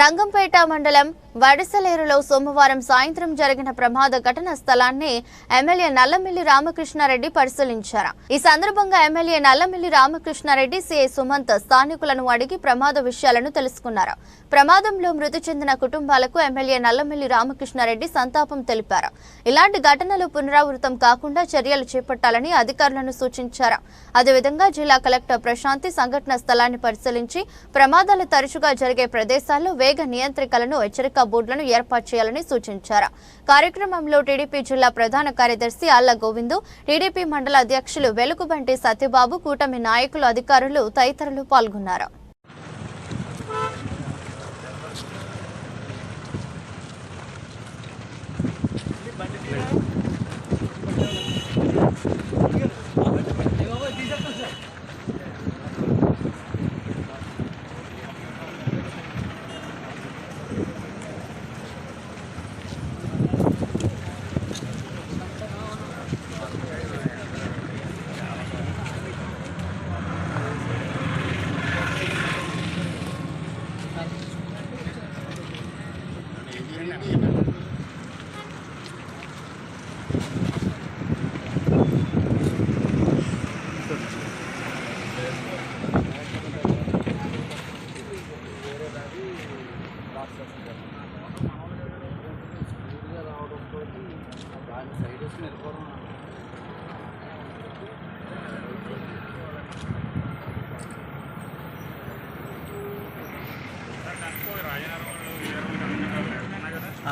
రంగంపేట మండలం వడసలేరులో సోమవారం సాయంత్రం జరిగిన ప్రమాద ఘటన స్థలాన్ని ఎమ్మెల్యే నల్లమిల్లి రామకృష్ణారెడ్డి పరిశీలించారు. ఈ సందర్భంగా ఎమ్మెల్యే నల్లమిల్లి రామకృష్ణారెడ్డి సిఐ సుమంత్ స్థానికులను అడిగి ప్రమాద విషయాలను తెలుసుకున్నారు. ప్రమాదంలో మృతి చెందిన కుటుంబాలకు ఎమ్మెల్యే నల్లమిల్లి రామకృష్ణారెడ్డి సంతాపం తెలిపారు. ఇలాంటి ఘటనలు పునరావృతం కాకుండా చర్యలు చేపట్టాలని అధికారులను సూచించారు. అదేవిధంగా జిల్లా కలెక్టర్ ప్రశాంతి సంఘటన స్థలాన్ని పరిశీలించి ప్రమాదాలు తరచుగా జరిగే ప్రదేశాల్లో వేగ నియంత్రికలను హెచ్చరిక బోర్డులను ఏర్పాటు చేయాలని సూచించారు. కార్యక్రమంలో టీడీపీ జిల్లా ప్రధాన కార్యదర్శి అల్ల గోవిందు టీడీపీ మండల అధ్యక్షులు వెలుగుబంటి సత్యబాబు కూటమి నాయకులు అధికారులు తదితరులు పాల్గొన్నారు.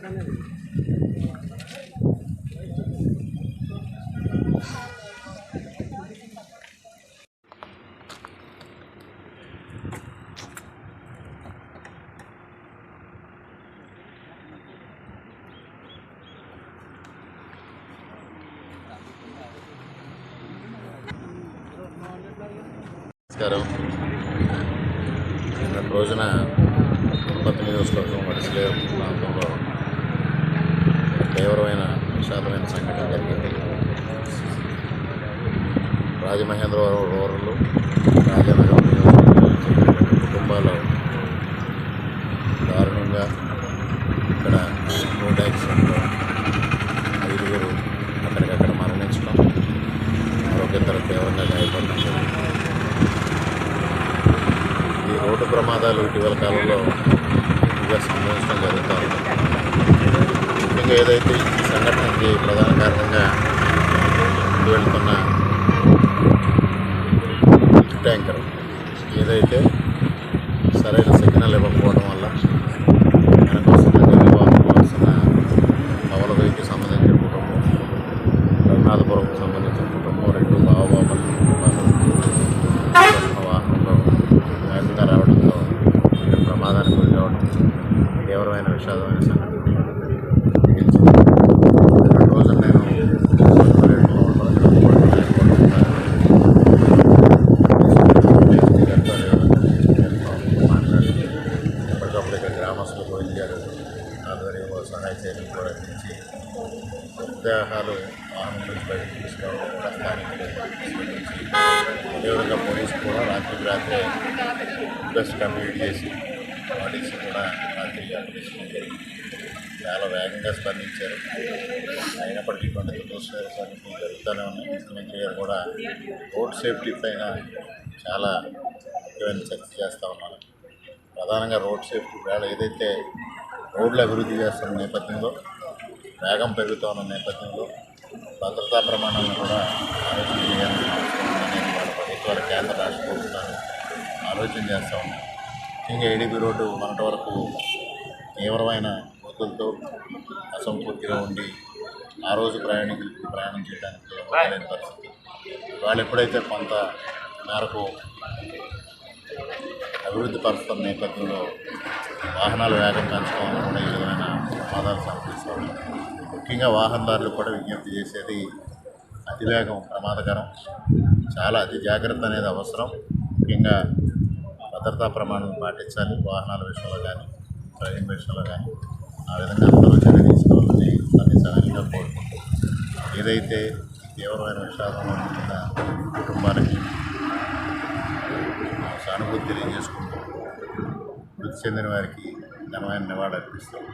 Gracias. నమస్కారం. నిన్నటి రోజున తిరుపతి నియోజకవర్గం వడిసలేరు ప్రాంతంలో తీవ్రమైన విషాదమైన సంఘటన జరిగింది. రాజమహేంద్రవరం రూరల్ రాజనగరం నియోజకవర్గం కుటుంబాలు దారుణంగా ఇక్కడ రోడ్ యాక్సిడెంట్లో ఐదుగురు అక్కడికక్కడ మరణించడం మరొక ఇద్దరు తీవ్రంగా గాయపడడం జరిగింది ఈ రోడ్డు ప్రమాదాలు ఇటీవల కాలంలో ఎక్కువగా సంభవించడం జరుగుతూ ఉంటుంది ముఖ్యంగా ఏదైతే ఈ సంఘటనకి ప్రధాన కారణంగా ముందు వెళ్తున్న ట్యాంకర్ ఏదైతే సరైన సిగ్నల్ ఇవ్వకపోవడం తీసుకోవడం కూడా స్థానికులు అదేవిధంగా పోలీసు కూడా రాత్రి రాత్రి బెస్ట్ కంప్లీట్ చేసి బాడీస్ కూడా రాత్రి అడ్మిషన్ జరిగింది చాలా వేగంగా స్పందించారు అయినప్పటికీ కొన్ని దురదృష్టకర సంఘటనలు జరుగుతూనే ఉన్నాయి ముఖ్యమంత్రి గారు కూడా రోడ్ సేఫ్టీ పైన చాలా ముఖ్యమైన చర్చ చేస్తూ ఉన్నారు ప్రధానంగా రోడ్ సేఫ్టీ వేళ ఏదైతే రోడ్లు అభివృద్ధి చేస్తున్న నేపథ్యంలో వేగం పెరుగుతున్న నేపథ్యంలో భద్రతా ప్రమాణాలను కూడా ఆలోచన చేయాల్సిన అవసరం ఉందనేది వాళ్ళ ప్రభుత్వాలు కేంద్ర రాష్ట్ర ప్రభుత్వాలు ఆలోచన చేస్తూ ఉన్నాయి ముఖ్యంగా ఏడీపీ రోడ్డు మొన్నటి వరకు తీవ్రమైన కోతులతో అసంపూర్తిగా ఉండి ఆ రోజు ప్రయాణికులకి ప్రయాణం చేయడానికి లేని పరిస్థితి. వాళ్ళు ఎప్పుడైతే కొంత మేరకు అభివృద్ధి పరుస్తున్న నేపథ్యంలో వాహనాలు వేగం పెంచడం వల్ల కూడా ఈ విధమైన ప్రమాదాలు సంభవిస్తూ ఉన్నాయి. ముఖ్యంగా వాహనదారులు కూడా విజ్ఞప్తి చేసేది అతివేగం ప్రమాదకరం. చాలా అతి జాగ్రత్త అనేది అవసరం. ముఖ్యంగా భద్రతా ప్రమాణం పాటించాలి. వాహనాల విషయంలో కానీ డ్రైవింగ్ విషయంలో కానీ ఆ విధంగా అందరూ చర్య తీసుకోవాలని దాన్ని కోరుకుంటున్నాం. ఏదైతే తీవ్రమైన విషాదం ఉంటున్న కుటుంబానికి సానుభూతి తెలియజేసుకుంటూ మృతి చెందిన వారికి ఘనమైన నివాళులు అర్పిస్తాం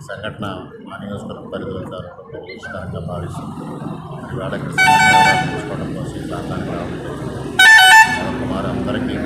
ఈ సంఘటన మా నియోజకవర్గం పరిధిలో జరగడం దురదృష్టకరంగా భావిస్తుంది మరి వాళ్ళకి సంఘటన కోసం ఈ ప్రాంతానికి రావడం జరిగింది. అందరికీ